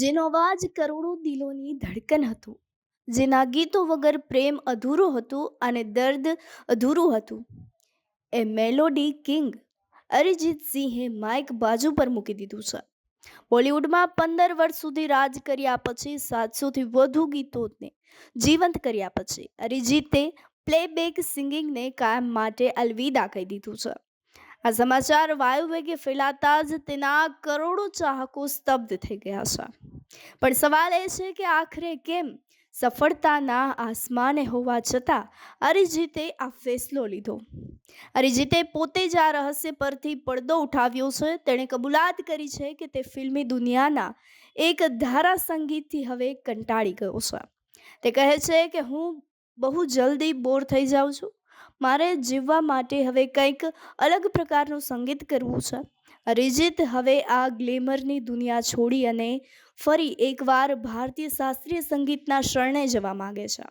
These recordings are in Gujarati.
જેનો અવાજ કરોડો દિલોની ધડકન હતું. જેના ગીતો વગર પ્રેમ અધૂરો હતો અને દર્દ અધૂરું હતું. એ મેલોડી કિંગ અરિજીત સિંહે માઇક બાજુ પર મૂકી દીધું છે. બોલિવૂડમાં પંદર વર્ષ સુધી રાજ કર્યા પછી સાતસોથી વધુ ગીતોને જીવંત કર્યા પછી અરિજીતે પ્લેબેક સિંગિંગને કાયમ માટે અલવિદા કહી દીધું છે. આ સમાચાર વાયુવેગે ફેલાતા જ તેના કરોડો ચાહકો સ્તબ્ધ થઈ ગયા છે. પણ સવાલ એ છે કે આખરે કેમ સફળતાના આસમાને હોવા છતાં અરિજીતે આ ફેસલો લીધો. અરિજીતે પોતે જ આ રહસ્ય પરથી પડદો ઉઠાવ્યો છે. તેણે કબૂલાત કરી છે કે તે ફિલ્મી દુનિયાના એક ધારા સંગીતથી હવે કંટાળી ગયો છે. તે કહે છે કે હું બહુ જલ્દી બોર થઈ જાઉં છું. મારે જીવવા માટે હવે કંઈક અલગ પ્રકારનું સંગીત કરવું છે. અરિજીત હવે આ ગ્લેમરની દુનિયા છોડી અને ફરી એકવાર ભારતીય શાસ્ત્રીય સંગીતના શરણે જવા માગે છે.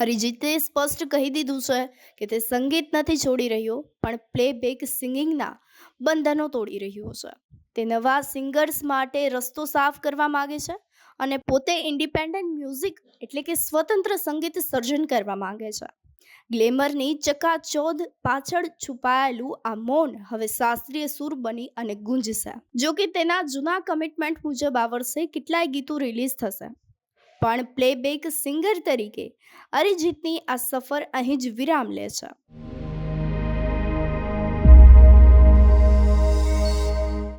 અરિજીતે સ્પષ્ટ કહી દીધું છે કે તે સંગીત નથી છોડી રહ્યો, પણ પ્લેબેક સિંગિંગના બંધનો તોડી રહ્યો છે. તે નવા સિંગર્સ માટે રસ્તો સાફ કરવા માગે છે અને પોતે ઇન્ડિપેન્ડન્ટ મ્યુઝિક એટલે કે સ્વતંત્ર સંગીત સર્જન કરવા માગે છે. ગ્લેમરની ચકાચોદ પાછળ છુપાયેલું આ મૌન હવે શાસ્ત્રીય સુર બની અને ગુંજશે. જો કે તેના જૂના કમિટમેન્ટ મુજબ આ વર્ષે કેટલાય ગીતો રિલીઝ થશે. પણ પ્લેબેક સિંગર તરીકે અરિજીતની આ સફર અહીં જ વિરામ લે છે.